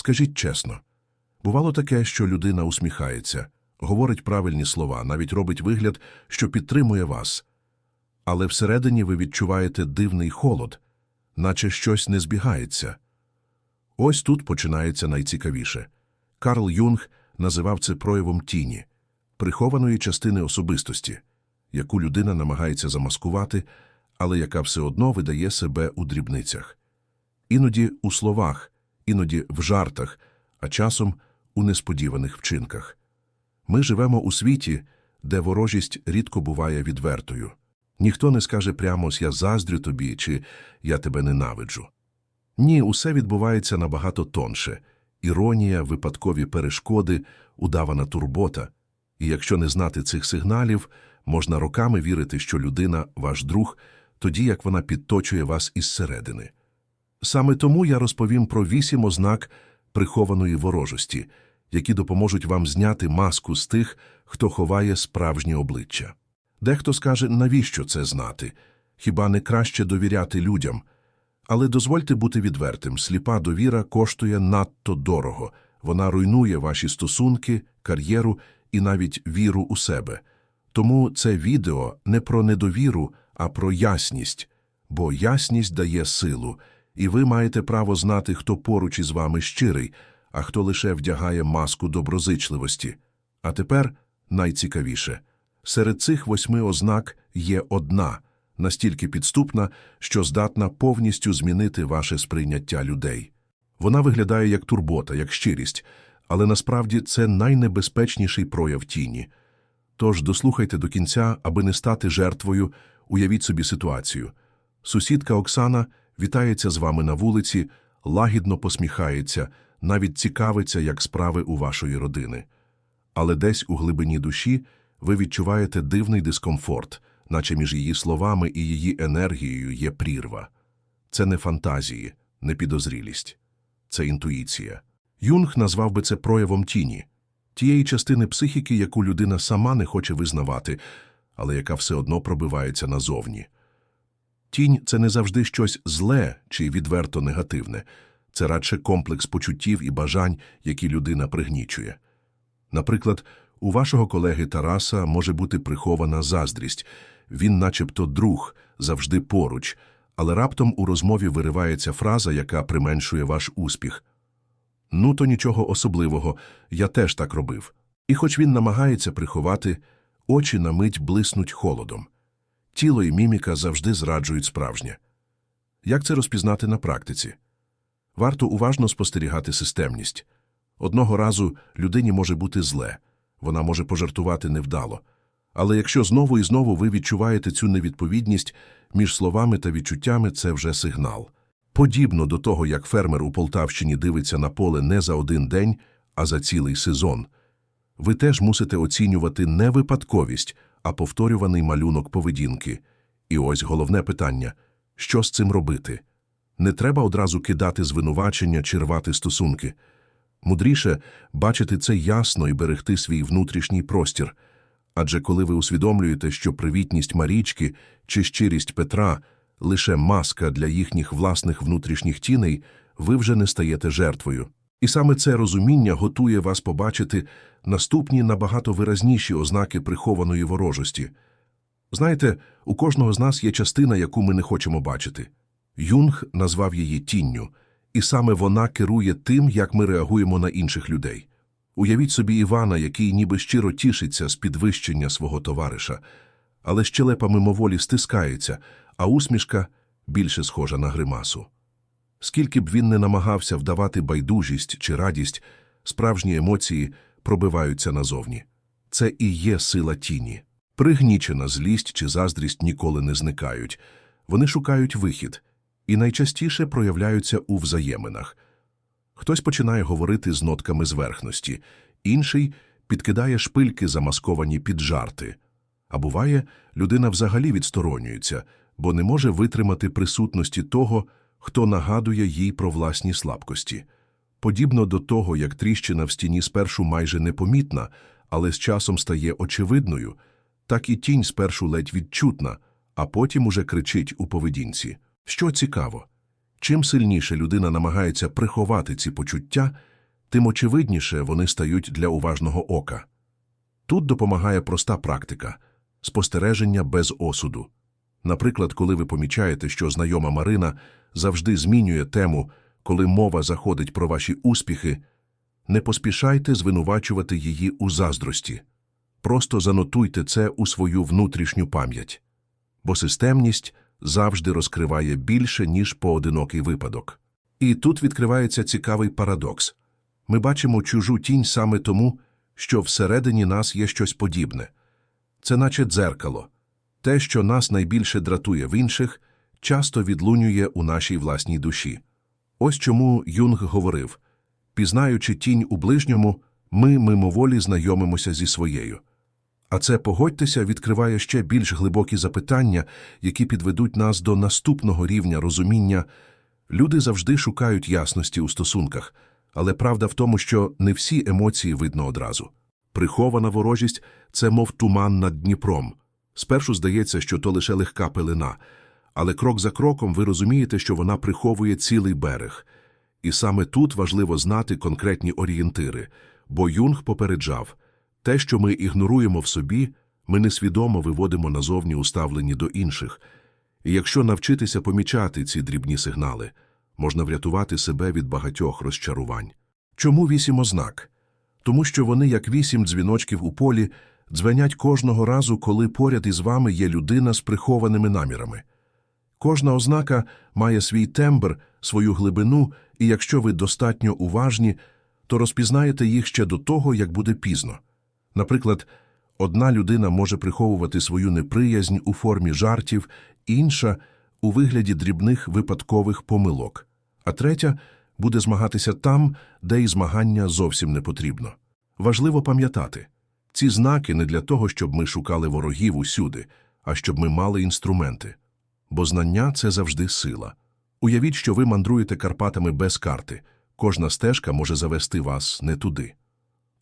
Скажіть чесно, бувало таке, що людина усміхається, говорить правильні слова, навіть робить вигляд, що підтримує вас. Але всередині ви відчуваєте дивний холод, наче щось не збігається. Ось тут починається найцікавіше. Карл Юнг називав це проявом тіні, прихованої частини особистості, яку людина намагається замаскувати, але яка все одно видає себе у дрібницях. Іноді у словах, іноді в жартах, а часом у несподіваних вчинках. Ми живемо у світі, де ворожість рідко буває відвертою. Ніхто не скаже прямо «я заздрю тобі» чи «я тебе ненавиджу». Ні, усе відбувається набагато тонше. Іронія, випадкові перешкоди, удавана турбота. І якщо не знати цих сигналів, можна роками вірити, що людина – ваш друг, тоді як вона підточує вас із середини. Саме тому я розповім про вісім ознак прихованої ворожості, які допоможуть вам зняти маску з тих, хто ховає справжнє обличчя. Дехто скаже, навіщо це знати? Хіба не краще довіряти людям? Але дозвольте бути відвертим, сліпа довіра коштує надто дорого. Вона руйнує ваші стосунки, кар'єру і навіть віру у себе. Тому це відео не про недовіру, а про ясність. Бо ясність дає силу, і ви маєте право знати, хто поруч із вами щирий, а хто лише вдягає маску доброзичливості. А тепер найцікавіше. Серед цих восьми ознак є одна, настільки підступна, що здатна повністю змінити ваше сприйняття людей. Вона виглядає як турбота, як щирість, але насправді це найнебезпечніший прояв тіні. Тож дослухайте до кінця, аби не стати жертвою, уявіть собі ситуацію. Сусідка Оксана вітається з вами на вулиці, лагідно посміхається, навіть цікавиться, як справи у вашої родини. Але десь у глибині душі ви відчуваєте дивний дискомфорт, наче між її словами і її енергією є прірва. Це не фантазії, не підозрілість. Це інтуїція. Юнг назвав би це проявом тіні, тієї частини психіки, яку людина сама не хоче визнавати, але яка все одно пробивається назовні. Тінь це не завжди щось зле чи відверто негативне, це радше комплекс почуттів і бажань, які людина пригнічує. Наприклад, у вашого колеги Тараса може бути прихована заздрість, він начебто друг, завжди поруч, але раптом у розмові виривається фраза, яка применшує ваш успіх. Ну, то нічого особливого, я теж так робив. І хоч він намагається приховати, очі на мить блиснуть холодом. Тіло і міміка завжди зраджують справжнє. Як це розпізнати на практиці? Варто уважно спостерігати системність. Одного разу людині може бути зле, вона може пожартувати невдало. Але якщо знову і знову ви відчуваєте цю невідповідність між словами та відчуттями, це вже сигнал. Подібно до того, як фермер у Полтавщині дивиться на поле не за один день, а за цілий сезон. Ви теж мусите оцінювати не випадковість, а повторюваний малюнок поведінки. І ось головне питання – що з цим робити? Не треба одразу кидати звинувачення чи рвати стосунки. Мудріше бачити це ясно і берегти свій внутрішній простір. Адже коли ви усвідомлюєте, що привітність Марічки чи щирість Петра – лише маска для їхніх власних внутрішніх тіней, ви вже не стаєте жертвою. І саме це розуміння готує вас побачити наступні набагато виразніші ознаки прихованої ворожості. Знаєте, у кожного з нас є частина, яку ми не хочемо бачити. Юнг назвав її тінню, і саме вона керує тим, як ми реагуємо на інших людей. Уявіть собі Івана, який ніби щиро тішиться з підвищення свого товариша, але щелепа мимоволі стискається, а усмішка більше схожа на гримасу. Скільки б він не намагався вдавати байдужість чи радість, справжні емоції пробиваються назовні. Це і є сила тіні. Пригнічена злість чи заздрість ніколи не зникають. Вони шукають вихід і найчастіше проявляються у взаєминах. Хтось починає говорити з нотками зверхності, інший підкидає шпильки, замасковані під жарти. А буває, людина взагалі відсторонюється, бо не може витримати присутності того, хто нагадує їй про власні слабкості. Подібно до того, як тріщина в стіні спершу майже непомітна, але з часом стає очевидною, так і тінь спершу ледь відчутна, а потім уже кричить у поведінці. Що цікаво, чим сильніше людина намагається приховати ці почуття, тим очевидніше вони стають для уважного ока. Тут допомагає проста практика – спостереження без осуду. Наприклад, коли ви помічаєте, що знайома Марина завжди змінює тему, коли мова заходить про ваші успіхи, не поспішайте звинувачувати її у заздрості. Просто занотуйте це у свою внутрішню пам'ять. Бо системність завжди розкриває більше, ніж поодинокий випадок. І тут відкривається цікавий парадокс. Ми бачимо чужу тінь саме тому, що всередині нас є щось подібне. Це наче дзеркало. Те, що нас найбільше дратує в інших, часто відлунює у нашій власній душі. Ось чому Юнг говорив пізнаючи тінь у ближньому, ми мимоволі знайомимося зі своєю. А це, погодьтеся, відкриває ще більш глибокі запитання, які підведуть нас до наступного рівня розуміння. Люди завжди шукають ясності у стосунках, але правда в тому, що не всі емоції видно одразу. Прихована ворожість це мов туман над Дніпром. Спершу здається, що то лише легка пелена, але крок за кроком ви розумієте, що вона приховує цілий берег. І саме тут важливо знати конкретні орієнтири, бо Юнг попереджав те, що ми ігноруємо в собі, ми несвідомо виводимо назовні уставлені до інших. І якщо навчитися помічати ці дрібні сигнали, можна врятувати себе від багатьох розчарувань. Чому вісім ознак? Тому що вони, як вісім дзвіночків у полі, дзвенять кожного разу, коли поряд із вами є людина з прихованими намірами. Кожна ознака має свій тембр, свою глибину, і якщо ви достатньо уважні, то розпізнаєте їх ще до того, як буде пізно. Наприклад, одна людина може приховувати свою неприязнь у формі жартів, інша – у вигляді дрібних випадкових помилок, а третя буде змагатися там, де і змагання зовсім не потрібно. Важливо пам'ятати, ці знаки не для того, щоб ми шукали ворогів усюди, а щоб ми мали інструменти. Бо знання – це завжди сила. Уявіть, що ви мандруєте Карпатами без карти. Кожна стежка може завести вас не туди.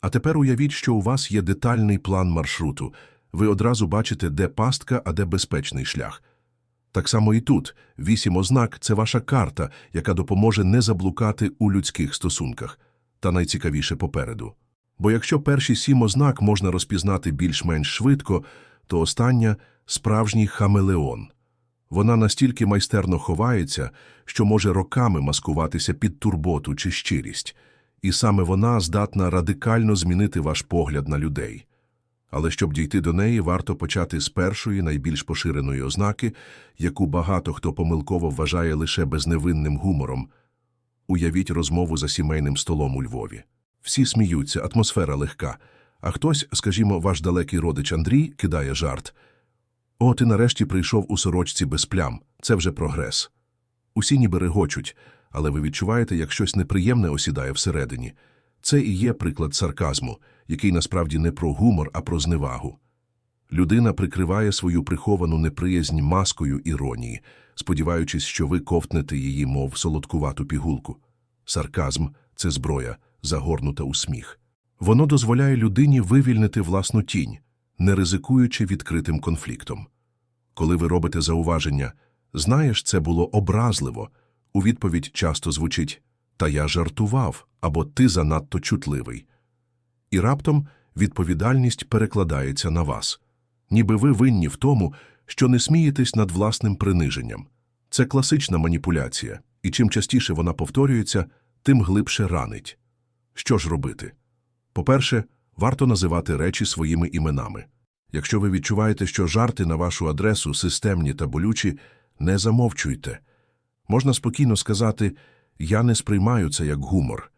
А тепер уявіть, що у вас є детальний план маршруту. Ви одразу бачите, де пастка, а де безпечний шлях. Так само і тут. Вісім ознак – це ваша карта, яка допоможе не заблукати у людських стосунках. Та найцікавіше попереду. Бо якщо перші сім ознак можна розпізнати більш-менш швидко, то остання – справжній хамелеон. Вона настільки майстерно ховається, що може роками маскуватися під турботу чи щирість, і саме вона здатна радикально змінити ваш погляд на людей. Але щоб дійти до неї, варто почати з першої найбільш поширеної ознаки, яку багато хто помилково вважає лише безневинним гумором. Уявіть розмову за сімейним столом у Львові. Всі сміються, атмосфера легка, а хтось, скажімо, ваш далекий родич Андрій, кидає жарт. О, ти нарешті прийшов у сорочці без плям. Це вже прогрес. Усі ніби регочуть, але ви відчуваєте, як щось неприємне осідає всередині. Це і є приклад сарказму, який насправді не про гумор, а про зневагу. Людина прикриває свою приховану неприязнь маскою іронії, сподіваючись, що ви ковтнете її, мов солодкувату пігулку. Сарказм це зброя, загорнута у сміх. Воно дозволяє людині вивільнити власну тінь, не ризикуючи відкритим конфліктом. Коли ви робите зауваження, знаєш, це було образливо, у відповідь часто звучить Та я жартував або ти занадто чутливий. І раптом відповідальність перекладається на вас, ніби ви винні в тому, що не смієтесь над власним приниженням. Це класична маніпуляція, і чим частіше вона повторюється, тим глибше ранить. Що ж робити? По-перше, варто називати речі своїми іменами. Якщо ви відчуваєте, що жарти на вашу адресу системні та болючі, не замовчуйте. Можна спокійно сказати «я не сприймаю це як гумор».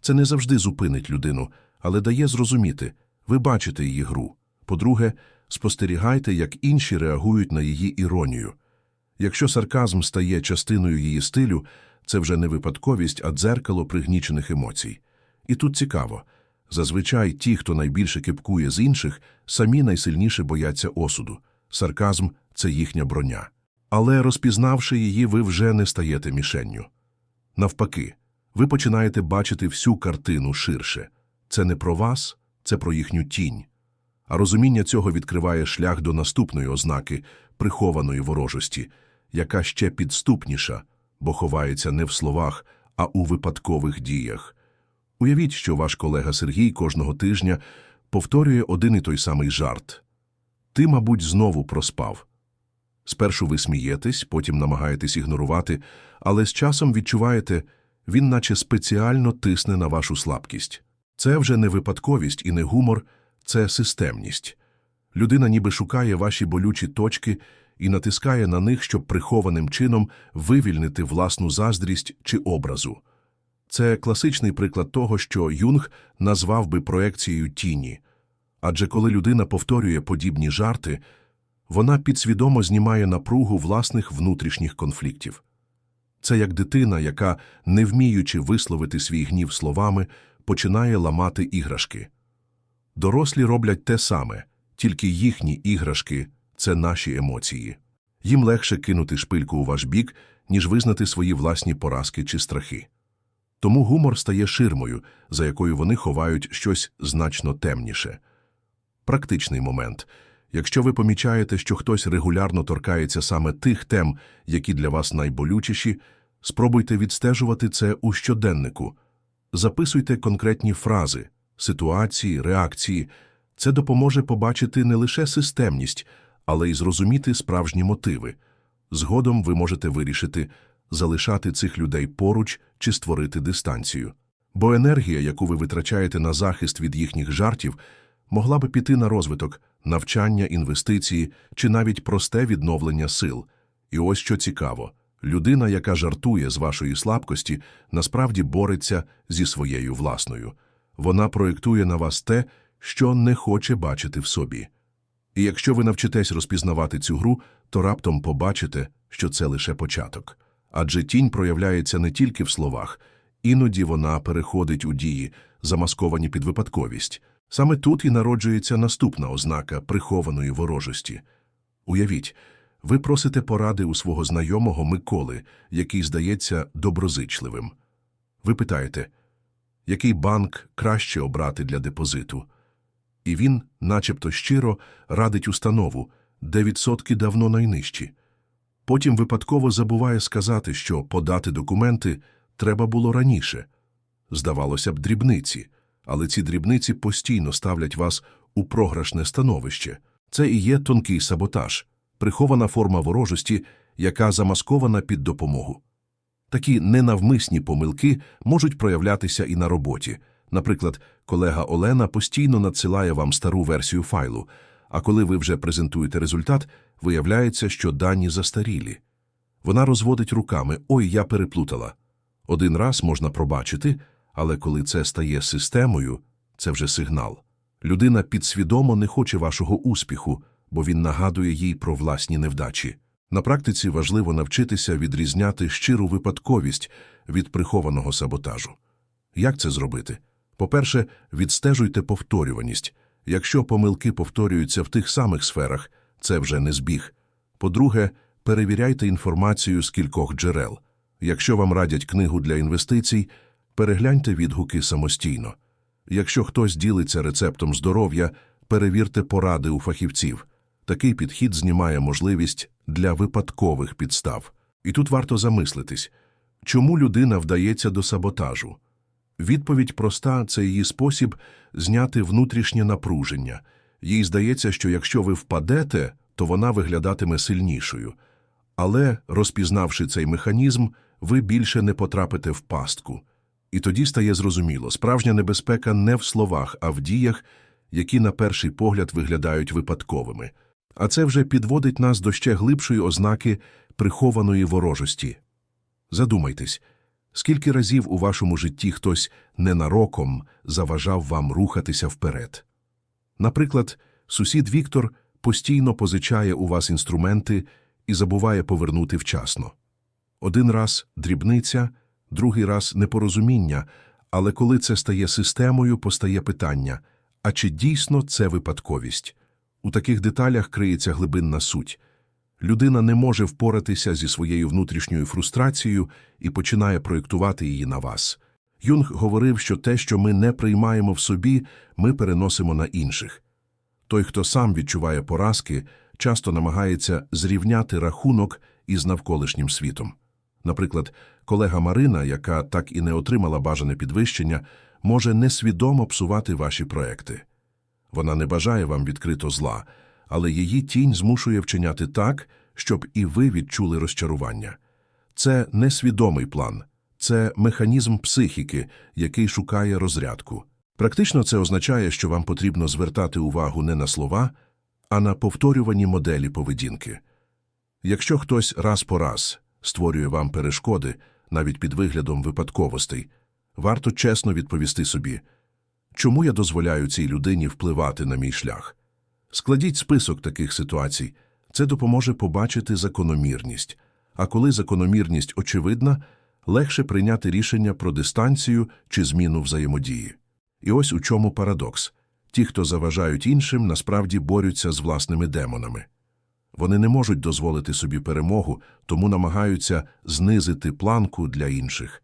Це не завжди зупинить людину, але дає зрозуміти ви бачите її гру. По-друге, спостерігайте, як інші реагують на її іронію. Якщо сарказм стає частиною її стилю, це вже не випадковість, а дзеркало пригнічених емоцій. І тут цікаво. Зазвичай ті, хто найбільше кипкує з інших, самі найсильніше бояться осуду. Сарказм це їхня броня. Але розпізнавши її, ви вже не стаєте мішенню. Навпаки, ви починаєте бачити всю картину ширше. Це не про вас, це про їхню тінь. А розуміння цього відкриває шлях до наступної ознаки прихованої ворожості, яка ще підступніша, бо ховається не в словах, а у випадкових діях. Уявіть, що ваш колега Сергій кожного тижня повторює один і той самий жарт. Ти, мабуть, знову проспав. Спершу ви смієтесь, потім намагаєтесь ігнорувати, але з часом відчуваєте, він наче спеціально тисне на вашу слабкість. Це вже не випадковість і не гумор, це системність. Людина ніби шукає ваші болючі точки і натискає на них, щоб прихованим чином вивільнити власну заздрість чи образу. Це класичний приклад того, що Юнг назвав би проекцією тіні. Адже коли людина повторює подібні жарти, вона підсвідомо знімає напругу власних внутрішніх конфліктів. Це як дитина, яка, не вміючи висловити свій гнів словами, починає ламати іграшки. Дорослі роблять те саме, тільки їхні іграшки це наші емоції. Їм легше кинути шпильку у ваш бік, ніж визнати свої власні поразки чи страхи. Тому гумор стає ширмою, за якою вони ховають щось значно темніше. Практичний момент. Якщо ви помічаєте, що хтось регулярно торкається саме тих тем, які для вас найболючіші, спробуйте відстежувати це у щоденнику. Записуйте конкретні фрази, ситуації, реакції. Це допоможе побачити не лише системність, але й зрозуміти справжні мотиви. Згодом ви можете вирішити, залишати цих людей поруч чи створити дистанцію. Бо енергія, яку ви витрачаєте на захист від їхніх жартів, могла би піти на розвиток, навчання, інвестиції чи навіть просте відновлення сил. І ось що цікаво. Людина, яка жартує з вашої слабкості, насправді бореться зі своєю власною. Вона проєктує на вас те, що не хоче бачити в собі. І якщо ви навчитесь розпізнавати цю гру, то раптом побачите, що це лише початок. Адже тінь проявляється не тільки в словах, іноді вона переходить у дії, замасковані під випадковість. Саме тут і народжується наступна ознака прихованої ворожості. Уявіть, ви просите поради у свого знайомого Миколи, який здається доброзичливим. Ви питаєте, який банк краще обрати для депозиту? І він, начебто щиро, радить установу, де відсотки давно найнижчі. Потім випадково забуває сказати, що подати документи треба було раніше. Здавалося б, дрібниці, але ці дрібниці постійно ставлять вас у програшне становище. Це і є тонкий саботаж, прихована форма ворожості, яка замаскована під допомогу. Такі ненавмисні помилки можуть проявлятися і на роботі. Наприклад, колега Олена постійно надсилає вам стару версію файлу, а коли ви вже презентуєте результат, виявляється, що дані застарілі. Вона розводить руками Ой, я переплутала. Один раз можна пробачити, але коли це стає системою, це вже сигнал. Людина підсвідомо не хоче вашого успіху, бо він нагадує їй про власні невдачі. На практиці важливо навчитися відрізняти щиру випадковість від прихованого саботажу. Як це зробити? По-перше, відстежуйте повторюваність. Якщо помилки повторюються в тих самих сферах, це вже не збіг. По-друге, перевіряйте інформацію з кількох джерел. Якщо вам радять книгу для інвестицій, перегляньте відгуки самостійно. Якщо хтось ділиться рецептом здоров'я, перевірте поради у фахівців. Такий підхід знімає можливість для випадкових підстав. І тут варто замислитись, чому людина вдається до саботажу. Відповідь проста це її спосіб зняти внутрішнє напруження. Їй здається, що якщо ви впадете, то вона виглядатиме сильнішою. Але, розпізнавши цей механізм, ви більше не потрапите в пастку. І тоді стає зрозуміло, справжня небезпека не в словах, а в діях, які на перший погляд виглядають випадковими. А це вже підводить нас до ще глибшої ознаки прихованої ворожості. Задумайтесь, скільки разів у вашому житті хтось ненароком заважав вам рухатися вперед. Наприклад, сусід Віктор постійно позичає у вас інструменти і забуває повернути вчасно. Один раз дрібниця, другий раз непорозуміння, але коли це стає системою, постає питання а чи дійсно це випадковість? У таких деталях криється глибинна суть. Людина не може впоратися зі своєю внутрішньою фрустрацією і починає проєктувати її на вас. Юнг говорив, що те, що ми не приймаємо в собі, ми переносимо на інших. Той, хто сам відчуває поразки, часто намагається зрівняти рахунок із навколишнім світом. Наприклад, колега Марина, яка так і не отримала бажане підвищення, може несвідомо псувати ваші проекти. Вона не бажає вам відкрито зла, але її тінь змушує вчиняти так, щоб і ви відчули розчарування. Це несвідомий план, це механізм психіки, який шукає розрядку. Практично це означає, що вам потрібно звертати увагу не на слова, а на повторювані моделі поведінки. Якщо хтось раз по раз створює вам перешкоди, навіть під виглядом випадковостей, варто чесно відповісти собі, чому я дозволяю цій людині впливати на мій шлях. Складіть список таких ситуацій, це допоможе побачити закономірність, а коли закономірність очевидна, легше прийняти рішення про дистанцію чи зміну взаємодії. І ось у чому парадокс. Ті, хто заважають іншим, насправді борються з власними демонами. Вони не можуть дозволити собі перемогу, тому намагаються знизити планку для інших.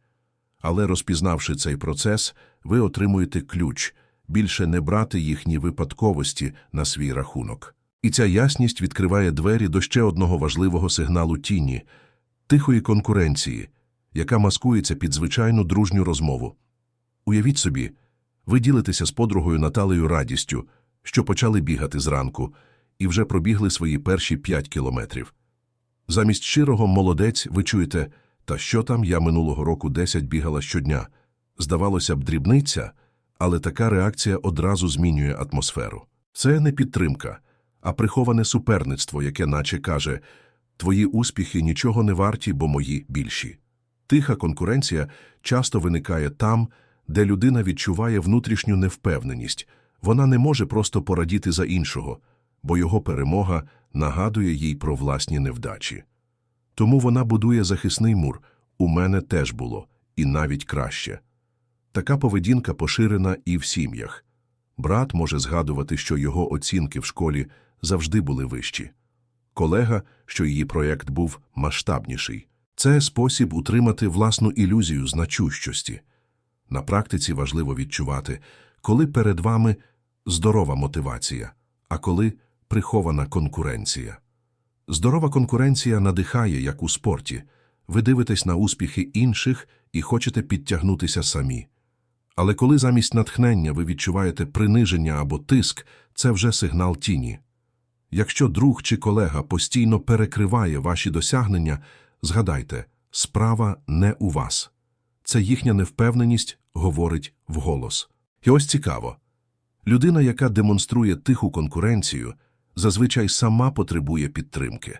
Але розпізнавши цей процес, ви отримуєте ключ більше не брати їхні випадковості на свій рахунок. І ця ясність відкриває двері до ще одного важливого сигналу тіні тихої конкуренції, яка маскується під звичайну дружню розмову. Уявіть собі, ви ділитеся з подругою Наталею радістю, що почали бігати зранку, і вже пробігли свої перші п'ять кілометрів. Замість щирого молодець ви чуєте, та що там я минулого року десять бігала щодня. Здавалося б, дрібниця, але така реакція одразу змінює атмосферу. Це не підтримка, а приховане суперництво, яке наче каже твої успіхи нічого не варті, бо мої більші. Тиха конкуренція часто виникає там, де людина відчуває внутрішню невпевненість. Вона не може просто порадіти за іншого, бо його перемога нагадує їй про власні невдачі. Тому вона будує захисний мур. У мене теж було, і навіть краще. Така поведінка поширена і в сім'ях. Брат може згадувати, що його оцінки в школі завжди були вищі. Колега, що її проєкт був масштабніший. Це спосіб утримати власну ілюзію значущості. На практиці важливо відчувати, коли перед вами здорова мотивація, а коли прихована конкуренція. Здорова конкуренція надихає, як у спорті. Ви дивитесь на успіхи інших і хочете підтягнутися самі. Але коли замість натхнення ви відчуваєте приниження або тиск, це вже сигнал тіні. Якщо друг чи колега постійно перекриває ваші досягнення, згадайте, справа не у вас. Це їхня невпевненість говорить вголос. І ось цікаво. Людина, яка демонструє тиху конкуренцію, зазвичай сама потребує підтримки.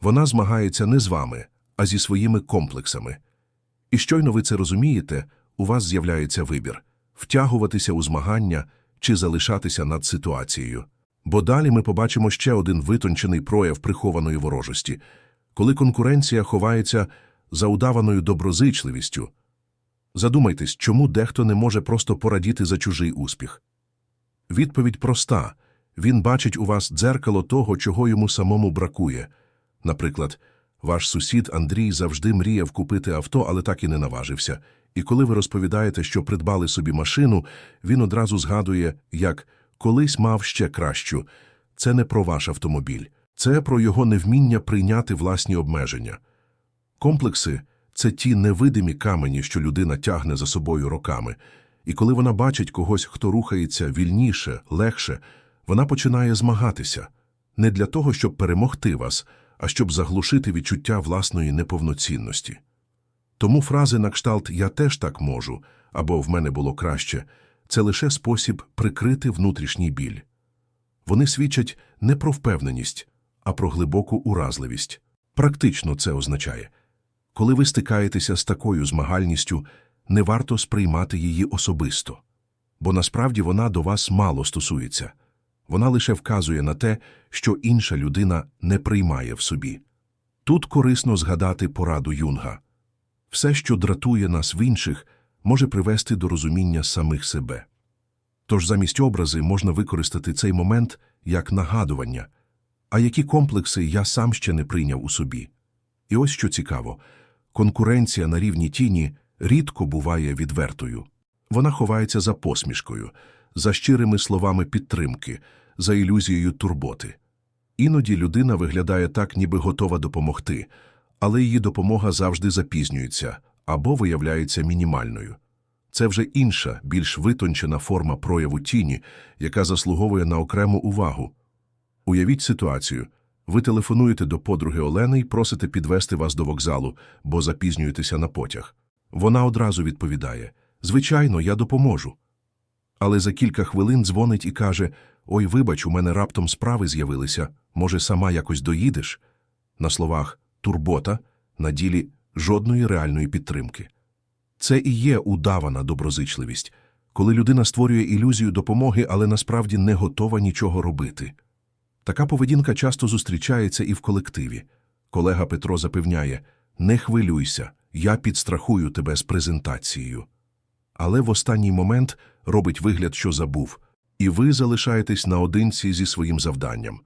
Вона змагається не з вами, а зі своїми комплексами. І щойно ви це розумієте, у вас з'являється вибір – втягуватися у змагання чи залишатися над ситуацією. Бо далі ми побачимо ще один витончений прояв прихованої ворожості, коли конкуренція ховається за удаваною доброзичливістю. Задумайтесь, чому дехто не може просто порадіти за чужий успіх. Відповідь проста він бачить у вас дзеркало того, чого йому самому бракує. Наприклад, ваш сусід Андрій завжди мріяв купити авто, але так і не наважився. І коли ви розповідаєте, що придбали собі машину, він одразу згадує, як колись мав ще кращу. Це не про ваш автомобіль, це про його невміння прийняти власні обмеження. Комплекси це ті невидимі камені, що людина тягне за собою роками. І коли вона бачить когось, хто рухається вільніше, легше, вона починає змагатися не для того, щоб перемогти вас, а щоб заглушити відчуття власної неповноцінності. Тому фрази на кшталт Я теж так можу або в мене було краще це лише спосіб прикрити внутрішній біль. Вони свідчать не про впевненість, а про глибоку уразливість. Практично це означає коли ви стикаєтеся з такою змагальністю, не варто сприймати її особисто, бо насправді вона до вас мало стосується. Вона лише вказує на те, що інша людина не приймає в собі. Тут корисно згадати пораду юнга все, що дратує нас в інших, може привести до розуміння самих себе. Тож замість образи можна використати цей момент як нагадування, а які комплекси я сам ще не прийняв у собі. І ось що цікаво конкуренція на рівні тіні рідко буває відвертою. Вона ховається за посмішкою, за щирими словами підтримки, за ілюзією турботи. Іноді людина виглядає так, ніби готова допомогти, але її допомога завжди запізнюється або виявляється мінімальною. Це вже інша, більш витончена форма прояву тіні, яка заслуговує на окрему увагу. Уявіть ситуацію. Ви телефонуєте до подруги Олени і просите підвести вас до вокзалу, бо запізнюєтеся на потяг. Вона одразу відповідає Звичайно, я допоможу. Але за кілька хвилин дзвонить і каже Ой, вибач, у мене раптом справи з'явилися. Може, сама якось доїдеш? На словах турбота, на ділі жодної реальної підтримки. Це і є удавана доброзичливість, коли людина створює ілюзію допомоги, але насправді не готова нічого робити. Така поведінка часто зустрічається і в колективі. Колега Петро запевняє «Не хвилюйся, я підстрахую тебе з презентацією». Але в останній момент робить вигляд, що забув, і ви залишаєтесь наодинці зі своїм завданням.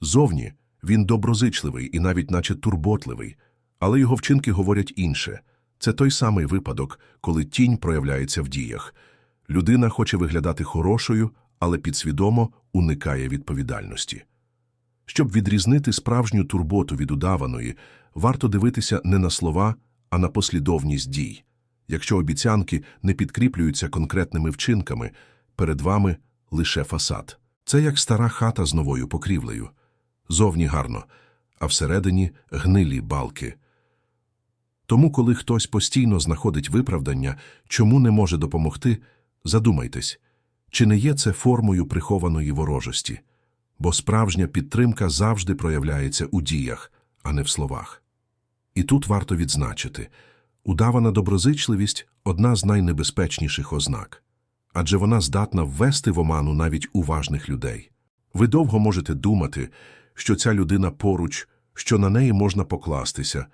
Зовні він доброзичливий і навіть наче турботливий, але його вчинки говорять інше. Це той самий випадок, коли тінь проявляється в діях. Людина хоче виглядати хорошою, але підсвідомо уникає відповідальності. Щоб відрізнити справжню турботу від удаваної, варто дивитися не на слова, а на послідовність дій. Якщо обіцянки не підкріплюються конкретними вчинками, перед вами лише фасад. Це як стара хата з новою покрівлею. Зовні гарно, а всередині гнилі балки. Тому, коли хтось постійно знаходить виправдання, чому не може допомогти, задумайтесь, чи не є це формою прихованої ворожості, бо справжня підтримка завжди проявляється у діях, а не в словах. І тут варто відзначити удавана доброзичливість одна з найнебезпечніших ознак, адже вона здатна ввести в оману навіть уважних людей. Ви довго можете думати, що ця людина поруч, що на неї можна покластися,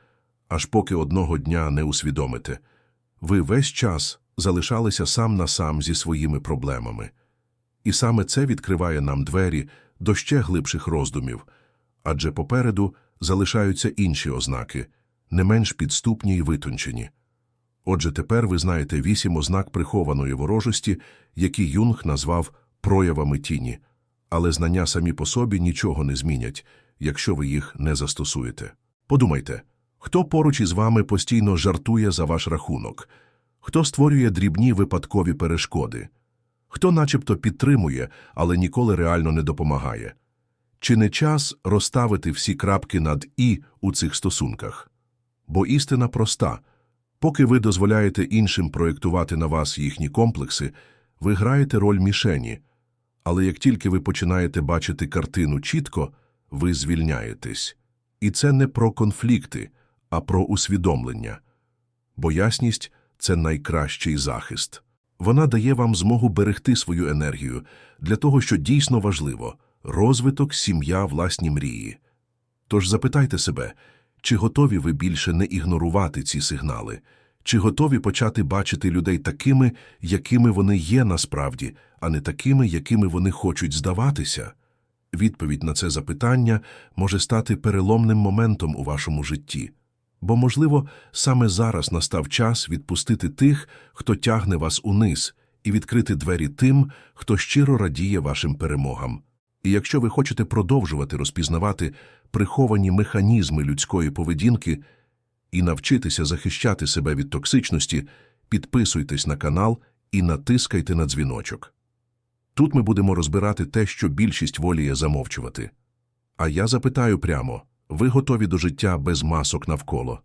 аж поки одного дня не усвідомите. Ви весь час залишалися сам на сам зі своїми проблемами. І саме це відкриває нам двері до ще глибших роздумів, адже попереду залишаються інші ознаки, не менш підступні й витончені. Отже, тепер ви знаєте вісім ознак прихованої ворожості, які Юнг назвав проявами тіні, але знання самі по собі нічого не змінять, якщо ви їх не застосуєте. Подумайте, хто поруч із вами постійно жартує за ваш рахунок, хто створює дрібні випадкові перешкоди, хто начебто підтримує, але ніколи реально не допомагає. Чи не час розставити всі крапки над «і» у цих стосунках? Бо істина проста. Поки ви дозволяєте іншим проєктувати на вас їхні комплекси, ви граєте роль мішені. Але як тільки ви починаєте бачити картину чітко, ви звільняєтесь. І це не про конфлікти, а про усвідомлення. Бо ясність – це найкращий захист. Вона дає вам змогу берегти свою енергію для того, що дійсно важливо – розвиток, сім'я, власні мрії. Тож запитайте себе, чи готові ви більше не ігнорувати ці сигнали, чи готові почати бачити людей такими, якими вони є насправді, а не такими, якими вони хочуть здаватися? Відповідь на це запитання може стати переломним моментом у вашому житті. Бо, можливо, саме зараз настав час відпустити тих, хто тягне вас униз, і відкрити двері тим, хто щиро радіє вашим перемогам. І якщо ви хочете продовжувати розпізнавати приховані механізми людської поведінки і навчитися захищати себе від токсичності, підписуйтесь на канал і натискайте на дзвіночок. Тут ми будемо розбирати те, що більшість воліє замовчувати. А я запитаю прямо, ви готові до життя без масок навколо?